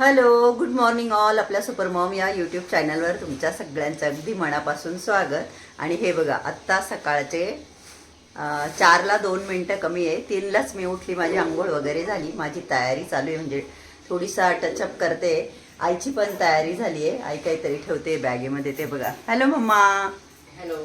Hello good morning all आपल्या super mom या YouTube चॅनलवर तुमच्या सगळ्यांचं अगदी मनापासून स्वागत. आणि हे बघा आत्ता सकाळचे चारला दोन मिनटं कमी आहे. तीनलाच मी उठली माझी आंघोळ वगैरे झाली. माझी तयारी चालू आहे म्हणजे थोडीसा टचअप करते. आईची पण तयारी झाली आहे. आई काहीतरी ठेवते बॅगेमध्ये ते बघा. Hello mamma. हॅलो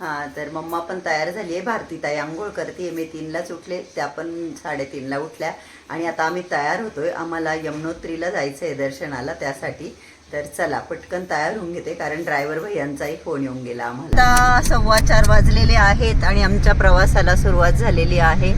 हा तर मम्मा पण तयार झाली आहे. भारतीताई आंघोळ करते मी तीनलाच उठले. त्या पण साडेतीनला उठल्या. आणि आता आम्ही तयार होतोय. आम्हाला यमुनोत्रीला जायचं आहे दर्शनाला त्यासाठी. तर चला पटकन तयार होऊन घेते कारण ड्रायव्हर भैयांचाही फोन येऊन गेला आम्हाला. आता सव्वा चार वाजलेले आहेत आणि आमच्या प्रवासाला सुरुवात झालेली आहे.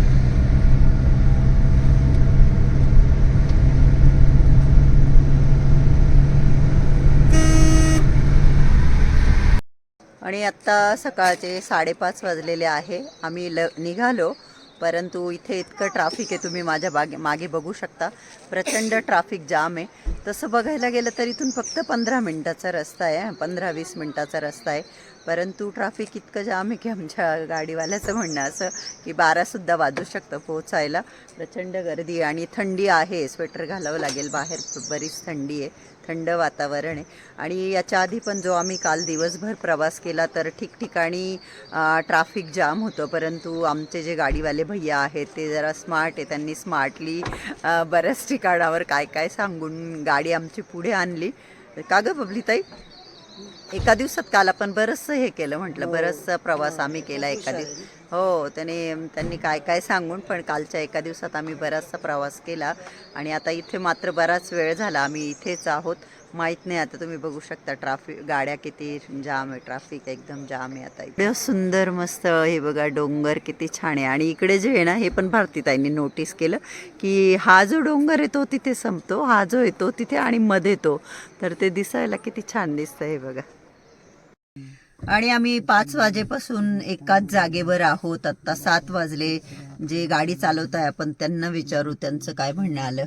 आणि आत्ता सकाळचे साडेपाच वाजलेले आहे. आम्ही ल निघालो. परंतु इथे इतकं ट्राफिक आहे तुम्ही माझ्या बागे मागे बघू शकता. प्रचंड ट्राफिक जाम आहे. तसं बघायला गेलं तर इथून फक्त पंधरा मिनटाचा रस्ता आहे पंधरा वीस मिनटाचा रस्ता आहे. परंतु ट्राफिक इतकं जाम आहे की आमच्या गाडीवाल्याचं म्हणणं असं की बारासुद्धा वाजू शकतं पोचायला प्रचंड गर्दी आणि थंडी आहे स्वेटर घालावं लागेल बाहेर बरीच थंडी आहे. थंड वातावरण आहे. आणि याच्या आधी पण जो आम्ही काल दिवसभर प्रवास केला तर ठिकठिकाणी ट्राफिक जाम होतं. परंतु आमचे जे गाडीवाले भैया आहेत ते जरा स्मार्ट आहे. त्यांनी स्मार्टली बऱ्याच ठिकाणावर काय काय सांगून गाडी आमची पुढे आणली. का गं बबली ताई एका दिवसात काल आपण बरंचसं हे केलं म्हटलं बरंचसा प्रवास आम्ही केला एका दिवस. हो त्याने त्यांनी काय काय सांगून पण कालच्या एका दिवसात आम्ही बराचसा प्रवास केला आणि आता इथे मात्र बराच वेळ झाला. आम्ही इथेच आहोत. माहीत नाही आता तुम्ही बघू शकता ट्राफिक गाड्या किती जाम आहे ट्राफिक एकदम जाम आहे आता इकडे. सुंदर मस्त हे बघा डोंगर किती छान आहे. आणि इकडे जे आहे ना हे पण भारतीताईंनी नोटीस केलं की हा जो डोंगर आहे तो तिथे संपतो हा जो येतो तिथे आणि मध्ये तो तर ते दिसायला किती छान दिसतं हे बघा. आणि आम्ही पाच वाजेपासून एकाच जागेवर आहोत. आत्ता सात वाजले. जे गाडी चालवत आहे आपण त्यांना विचारू त्यांचं काय म्हणणं आलं.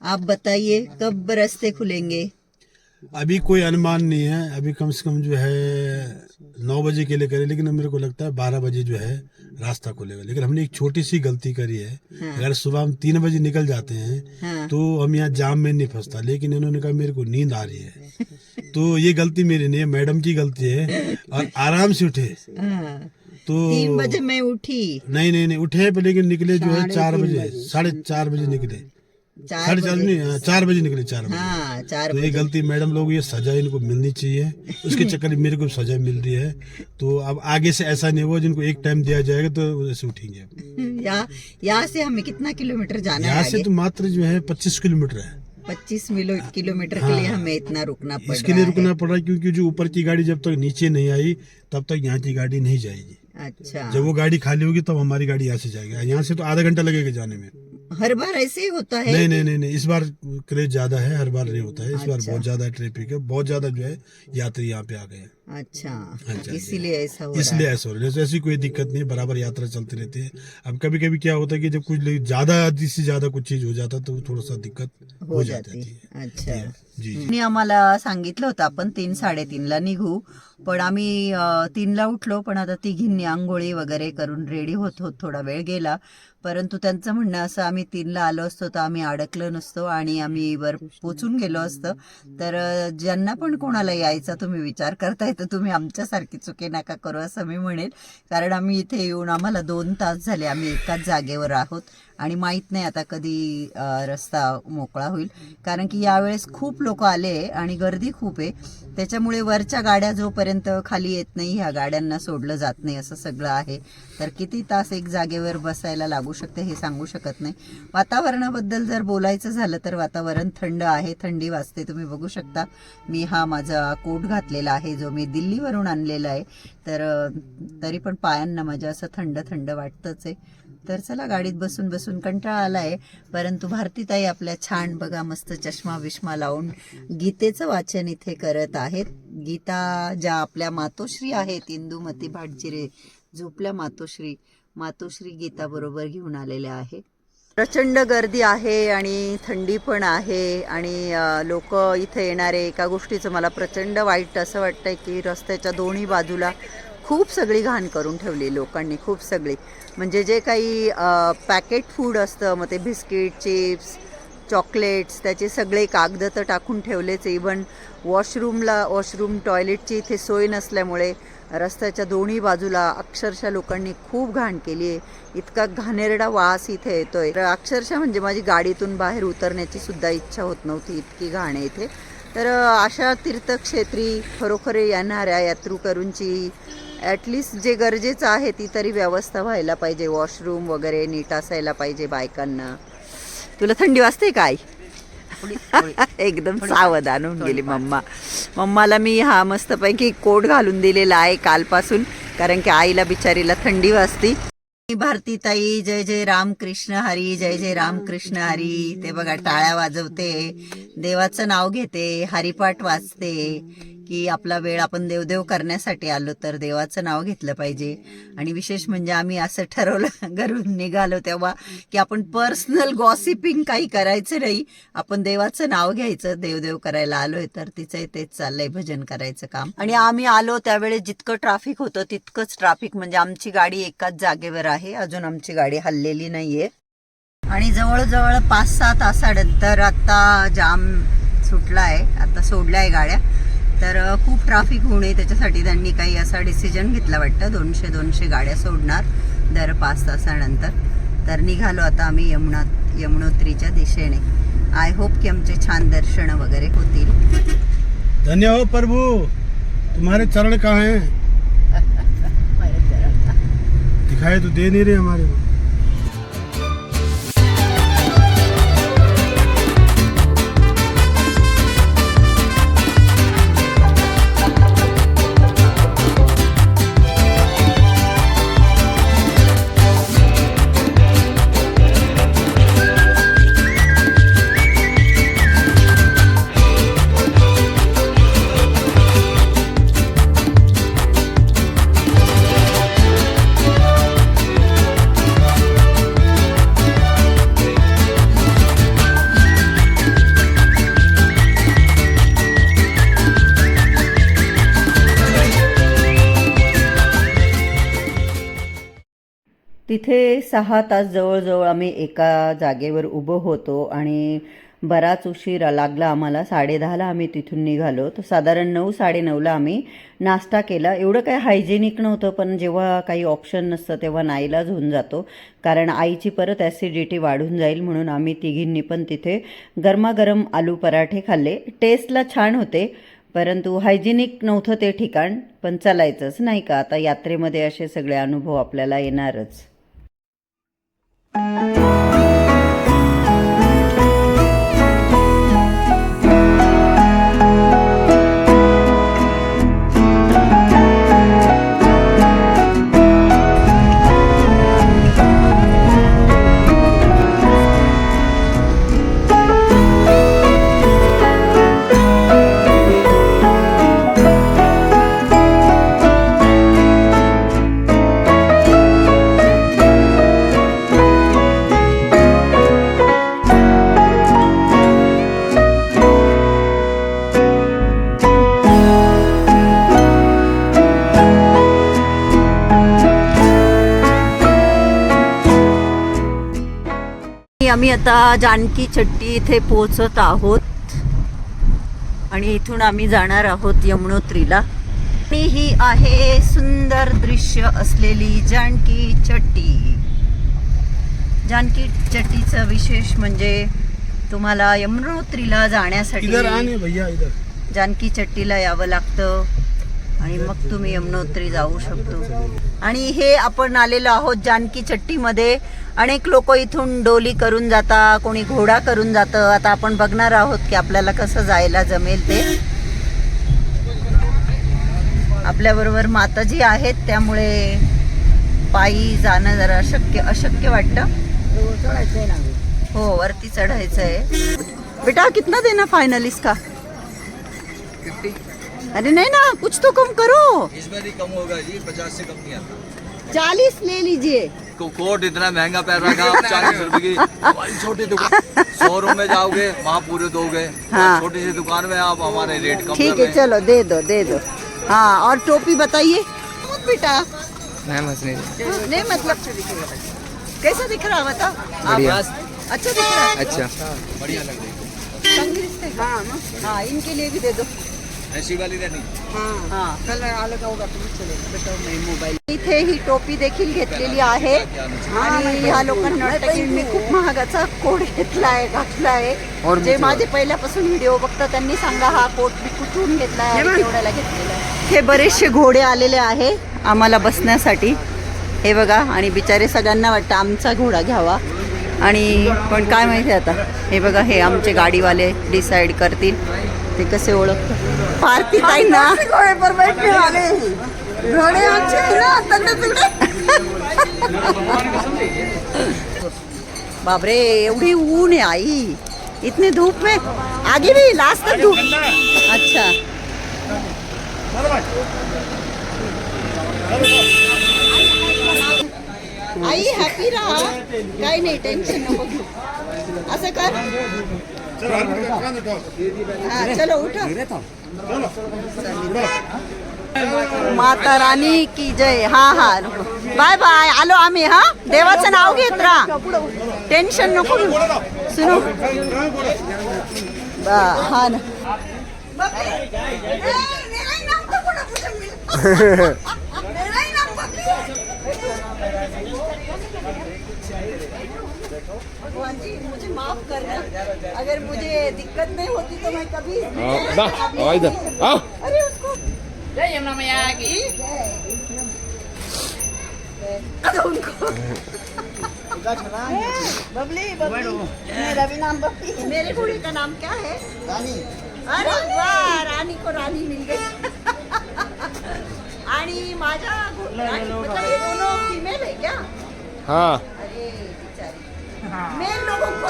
आप बताइए कब रस्ते खुलेंगे? अभी कोई अनुमान नहीं है. अभी कम से कम जो है नौ बजे के लिए करे लेकिन मेरे को लगता है बारह बजे जो है रास्ता खुलेगा। लेकिन हमने एक छोटी सी गलती करी है। अगर सुबह हम तीन बजे निकल जाते हैं हाँ। तो हम यहाँ जाम में नहीं फंसता लेकिन इन्होंने कहा मेरे को नींद आ रही है। तो ये गलती मेरी नहीं है मैडम की गलती है। और आराम से उठे। तो तीन बजे मैं उठी। नहीं नहीं नहीं उठे पर लेकिन निकले जो है चार बजे साढ़े चार बजे निकले। चार साढ़े चार नहीं चार बजे निकले चार बजे। हाँ चार तो ये गलती मैडम लोग ये सजा इनको मिलनी चाहिए। उसके चक्कर में मेरे को सजा मिल रही है। तो अब आगे से ऐसा नहीं होगा जिनको एक टाइम दिया जाएगा तो ऐसे उठेंगे। यहाँ यहाँ से हमें कितना किलोमीटर जाना है यहाँ से तो मात्र जो है पच्चीस किलोमीटर है। पच्चीस किलोमीटर के लिए हमें इतना रुकना पड़ इसके लिए रुकना पड़ रहा है क्योंकि जो ऊपर की गाड़ी जब तक नीचे नहीं आई तब तक यहाँ की गाड़ी नहीं जाएगी। अच्छा। जब वो गाड़ी खाली होगी तब हमारी गाड़ी यहाँ से जाएगी। यहाँ से तो आधा घंटा लगेगा जाने में। हर बार ऐसे ही होता है नहीं नहीं नहीं नहीं इस बार क्रेज ज़्यादा है हर बार नहीं होता है। इस बार अच्छा। बहुत ज़्यादा ट्रैफ़िक है बहुत ज़्यादा जो है यात्री यहाँ पे आ गए हैं। अच्छा. इसीलिए ऐसा हो रहा इसलिए ऐसा हो रहा है। जैसे ऐसी कोई दिक्कत नहीं बराबर यात्रा चलती रहती है। अब कभी कभी क्या होता है कि जब कुछ ज्यादा आदि से ज्यादा कुछ चीज हो जाता तो थोड़ा सा दिक्कत है. हो जाती है। अच्छा। जी आम्हाला सांगितलं होतं आपण तीन साडेतीनला निघू. पण आम्ही तीनला उठलो पण आता तिघींनी आंघोळी वगैरे करून रेडी होत होत थोडा वेळ गेला. परंतु त्यांचं म्हणणं असं आम्ही तीनला आलो असतो तर आम्ही अडकलो नसतो आणि आम्ही वर पोचून गेलो असतं. तर ज्यांना पण कोणाला यायचा तुम्ही विचार करताय तर तुम्ही आमच्यासारखी चुकी नका करू असं मी म्हणेल कारण आम्ही इथे येऊन आम्हाला दोन तास झाले आम्ही एकाच जागेवर आहोत. आणि माहीत नाही आता कधी रस्ता मोकळा होईल. कारण की यावेळेस खूप लोक आले आणि गर्दी खूप आहे. त्याच्यामुळे वरच्या गाड्या जोपर्यंत खाली येत नाही ह्या गाड्यांना सोडलं जात नाही असं सगळं आहे. तर किती तास एक जागेवर बसायला लागू शकते हे सांगू शकत नाही. वातावरणाबद्दल जर बोलायचं झालं तर वातावरण थंड आहे थंडी वाजते. तुम्ही बघू शकता. मी हा माझा कोट घातलेला आहे जो मी दिल्लीवरून आणलेला आहे. तर तरी पण पायांना माझ्या असं थंड थंड वाटतंच आहे. तर चला गाडीत बसून बसून कंटाळा आलाय. परंतु भारतीताई आपल्या छान बघा मस्त चष्मा विष्मा लावून गीतेचं वाचन इथे करत आहेत. गीता ज्या आपल्या मातोश्री आहेत इंदुमती भाटजिरे झोपल्या मातोश्री मातोश्री गीता बरोबर घेऊन आलेल्या आहेत प्रचंड गर्दी आहे आणि थंडी पण आहे आणि लोक इथे येणारे एका गोष्टीचं मला प्रचंड वाईट असं वाटतंय की रस्त्याच्या दोन्ही बाजूला खूप सगळी घाण करून ठेवली लोकांनी खूप सगळी. म्हणजे जे काही पॅकेट फूड असतं मग ते बिस्किट चिप्स चॉकलेट्स त्याचे सगळे कागद तर टाकून ठेवलेच. इवन वॉशरूमला वॉशरूम टॉयलेटची इथे सोय नसल्यामुळे रस्त्याच्या दोन्ही बाजूला अक्षरशः लोकांनी खूप घाण केली आहे. इतका घाणेरडा वास इथे येतोय. तर अक्षरशः म्हणजे माझी गाडीतून बाहेर उतरण्याची सुद्धा इच्छा होत नव्हती इतकी घाण आहे इथे. तर अशा तीर्थक्षेत्री खरोखर येणाऱ्या यात्रूकरूंची ॲटलिस्ट जे गरजेचं आहे ती तरी व्यवस्था व्हायला पाहिजे. वॉशरूम वगैरे नीट असायला पाहिजे बायकांना. तुला थंडी वाजते काय? एकदम सावधान होऊन गेली मम्मा. मम्माला मी हा मस्तपैकी कोट घालून दिलेला आहे कालपासून कारण की आईला बिचारीला थंडी वाजती. भारती ताई जय जय राम कृष्ण हरी जय जय राम कृष्ण हरी. ते बघा टाळ्या वाजवते देवाचं नाव घेते हरिपाठ वाचते. की आपला वेळ आपण देवदेव करण्यासाठी आलो तर देवाचं नाव घेतलं पाहिजे. आणि विशेष म्हणजे आम्ही असं ठरवलं घरून निघालो तेव्हा की आपण पर्सनल गॉसिपिंग काही करायचं नाही. आपण देवाचं नाव घ्यायचं देवदेव करायला आलोय तर तिचं तेच चाललंय भजन करायचं काम. आणि आम्ही आलो त्यावेळेस जितकं ट्राफिक होतं तितकंच ट्राफिक म्हणजे आमची गाडी एकाच जागेवर आहे. अजून आमची गाडी हल्लेली नाहीये. आणि जवळजवळ पाच सहा तासानंतर आता जाम सुटला आहे आता सोडल्या आहे गाड्या. तर खूप ट्रॅफिक होऊ नये त्याच्यासाठी त्यांनी काही असा डिसिजन घेतला वाटतं. दोनशे दोनशे गाड्या सोडणार दर पाच तासानंतर. तर निघालो आता आम्ही यमुना यमुनोत्रीच्या दिशेने. आय होप की आमचे छान दर्शन वगैरे होतील. धन्य हो प्रभु. तुम्हारे चरण कहाँ हैं? दिखाई तो दे नहीं रहे हमारे को. तिथे सहा तास जवळजवळ आम्ही एका जागेवर उभं होतो आणि बराच उशीर लागला आम्हाला. साडेदहाला आम्ही तिथून निघालो. तर साधारण नऊ साडेनऊला आम्ही नाश्ता केला. एवढं काही हायजेनिक नव्हतं पण जेव्हा काही ऑप्शन नसतं तेव्हा नाईलाज होऊन जातो. कारण आईची परत ॲसिडिटी वाढून जाईल म्हणून आम्ही तिघींनी पण तिथे गरमागरम आलू पराठे खाल्ले. टेस्टला छान होते परंतु हायजेनिक नव्हतं ते ठिकाण. पण चालायचंच नाही का? आता यात्रेमध्ये असे सगळे अनुभव आपल्याला येणारच. Thank you. आम्ही आता जानकी चट्टी इथे पोहोचत आहोत. आणि इथून आम्ही जाणार आहोत यमुनोत्रीला. आणि ही आहे सुंदर दृश्य असलेली जानकी चट्टी जानकी चट्टीचं विशेष म्हणजे तुम्हाला यमुनोत्रीला जाण्यासाठी जानकी चट्टीला यावं लागतं. आणि मग तुम्ही यमुनोत्री जाऊ शकतो. आणि हे आपण आलेलो आहोत जानकी चट्टीमध्ये अनेक लोक इथून डोली करून जाता कोणी घोडा करून जातं. आता आपण बघणार आहोत की आपल्याला कसं जायला जमेल ते. आपल्याबरोबर माताजी आहेत त्यामुळे पायी जाणं जरा शक्य अशक्य वाटतं. हो वरती चढायचं आहे बेटा कितना देना फाइनल इसका अरे नहीं ना कुछ तो कम करो. इसमें नहीं कम होगा जी पचास से कम नहीं आता। चालीस ले लीजिए। को कोट इतना महँगा पैर रखा आप चालीस रुपए की। छोटी दुकान। शोरूम में जाओगे वहाँ पूरे दोगे। हाँ। छोटी सी दुकान में आप हमारे रेट कम ठीक है चलो दे दो दे दो। हाँ और टोपी बताइए। बेटा? नहीं मतलब कैसा दिख रहा बता बढ़िया। अच्छा दिख रहा है? अच्छा। बढ़िया लग रही दिसते हाँ इनके लिए भी दे दो। है. ऐसी वाली रहनी इथे ही टोपी देखील घेतलेली आहे. आणि ह्या लोकांना वाटतं की मी खूप महागाचा कोट घेतलाय घातलाय. और जे मुझे- पहिल्यापासून व्हिडिओ बघतात त्यांनी सांगा हा कोट मी कुठून घेतलाय आणि केवढ्याला घेतलेला आहे. हे बरेचसे घोडे आलेले आहे आम्हाला बसण्यासाठी. हे बघा आणि बिचारे सगळ्यांना वाटतं आमचा घोडा घ्यावा. आणि पण काय माहिती आता? हे बघा हे आमचे गाडीवाले डिसाईड करतील. ते कसे ओळखतात पार्टी ताई ना. पर बैठने वाले घोडे आमचे हैं ना तगड़े तगड़े बापरे एवढी ऊन आहे आई. इतनी धूप में. आगे भी लास्ट तक धूप. अच्छा. आई हॅपी राहा. काही नाही टेन्शन नको असं कर. हा चलो उठा। माता रानी की जय। हा हा बाय बाय। आलो आम्ही हा? देवाचं नाव घेत राहा टेन्शन नको. सुनो। बा हा ना भगवान जी मुझे माफ़ करना अगर मुझे दिक्कत नहीं होती तो मैं कभी ना, आओ इधर, आओ। अरे उसको जय यमुना मैया अरे उनको। बबली बबली। मेरा भी नाम बबली मेरे बूढ़ी का नाम क्या है? रानी। अरे वाह रानी को रानी मिल गई। आणि माझ्या मतलब ये दोनों फीमेल है क्या? हाँ। अरे बेचारी। मेल लोगों को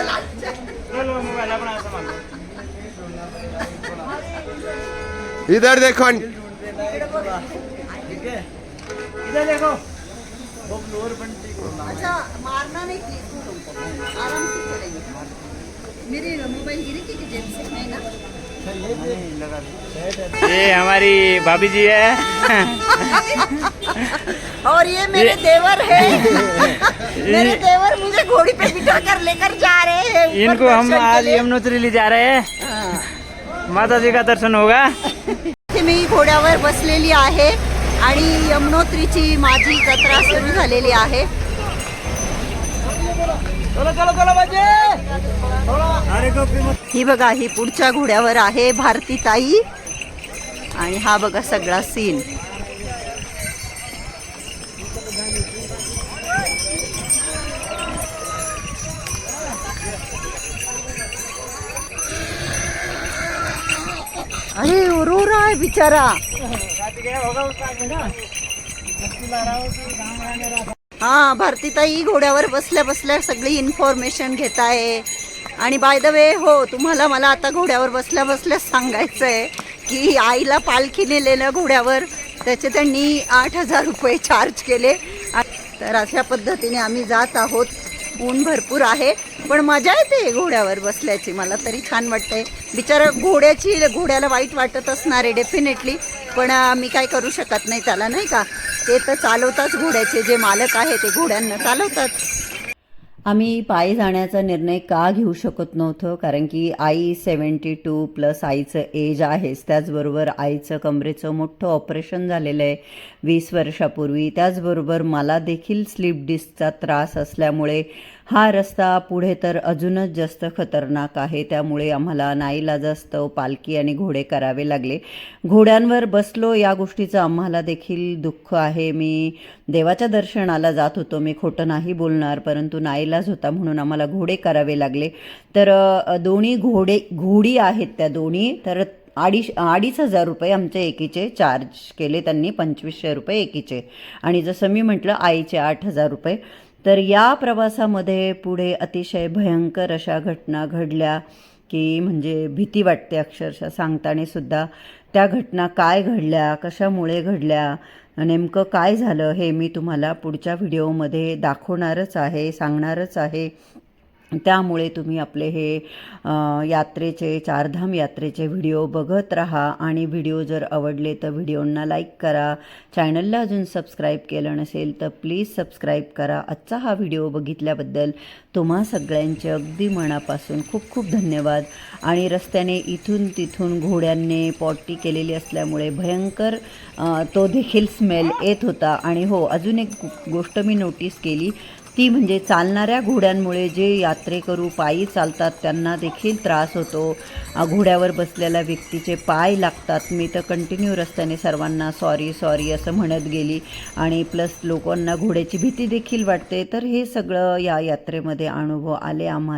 इधर देखो इधर देखो अच्छा मारना नहीं प्लीज आराम से चलेंगे। मेरे मोबाइल गिरी की जेब से? है ना ये हमारी भाभी जी है। और ये मेरे देवर है। मेरे देवर मुझे घोड़ी पे बिठा कर लेकर जा रहे हैं इनको हम आज यमुनोत्री ले जा रहे हैं। हाँ। माता जी का दर्शन होगा। मी घोड्यावर बसलेली आहे आणि यमुनोत्रीची माझी जत्रा सुरू झालेली आहे. ही बघा ही पुढच्या घोड्यावर आहे भारती ताई. आणि हा बघा सगळा सीन अरे रो रहा है बेचारा हा भारतीताई घोड्यावर बसल्या बसल्या सगळी इन्फॉर्मेशन घेत आहे आणि बाय द वे हो तुम्हाला मला आता घोड्यावर बसल्या बसल्या सांगायचं आहे की आईला पालखी नेलेलं घोड्यावर. त्याचे त्यांनी आठ हजार रुपये चार्ज केले. तर अशा पद्धतीने आम्ही जात आहोत. ऊन भरपूर आहे. पण मजा येते घोड्यावर बसल्याची. मला तरी छान वाटतंय. बिचारा घोड्याची घोड्याला वाईट वाटत असणार आहे डेफिनेटली पण मी काय करू शकत नाही त्याला नाही का? ते तर चालवतात घोड्याचे जे मालक आहे ते घोड्यांना चालवतात. आम्ही पायी जाण्याचा निर्णय का घेऊ शकत नव्हतो? कारण की आई सेवन्टी टू प्लस आईचं एज आहेच. त्याचबरोबर आईचं कमरेचं मोठं ऑपरेशन झालेलं आहे वीस वर्षापूर्वी. त्याचबरोबर मला देखील स्लीप डिस्कचा त्रास असल्यामुळे हा रस्ता पुढे तर अजूनच जास्त खतरनाक आहे. त्यामुळे आम्हाला नाईलाजास्तव पालखी आणि घोडे करावे लागले. घोड्यांवर बसलो या गोष्टीचं आम्हाला देखील दुःख आहे. मी देवाच्या दर्शनाला जात होतो. मी खोटं नाही बोलणार परंतु नाईलाज होता म्हणून आम्हाला घोडे करावे लागले. तर दोन्ही घोडे घोडी आहेत त्या दोन्ही. तर अडीच अडीच हजार रुपये आमचे एकीचे चार्ज केले त्यांनी पंचवीसशे रुपये एकीचे. आणि जसं मी म्हटलं आईचे आठ हजार रुपये. तर या प्रवासामध्ये पुढे अतिशय भयंकर अशा घटना घडल्या की म्हणजे भीती वाटते अक्षरशः सांगताना सुद्धा. त्या घटना काय घडल्या कशामुळे घडल्या नेमकं काय झालं हे मी तुम्हाला पुढच्या व्हिडिओमध्ये दाखवणारच आहे सांगणारच आहे. त्यामुळे तुम्ही आपले हे यात्रेचे चारधाम यात्रेचे व्हिडिओ बघत राहा. आणि व्हिडिओ जर आवडले तर व्हिडिओंना लाईक करा. चॅनलला अजून सबस्क्राईब केलं नसेल तर प्लीज सबस्क्राईब करा. आजचा हा व्हिडिओ बघितल्याबद्दल तुम्हा सगळ्यांचे अगदी मनापासून खूप खूप धन्यवाद. आणि रस्त्याने इथून तिथून घोड्यांनी पॉटी केलेली असल्यामुळे भयंकर तो देखील स्मेल येत होता. आणि हो अजून एक गोष्ट मी नोटीस केली. ती म्हणजे चालणाऱ्या घोड्यांमुळे जे यात्रेकरू पायी चालतात त्यांना देखील त्रास होतो. घोड्यावर बसलेल्या व्यक्तीचे पाय लागतात. मी तर कंटिन्यू रस्त्याने सर्वांना सॉरी सॉरी असं म्हणत गेली. आणि प्लस लोकांना घोड्याची भीती देखील वाटते. तर हे सगळं या यात्रेमध्ये अनुभव आले आम्हाला.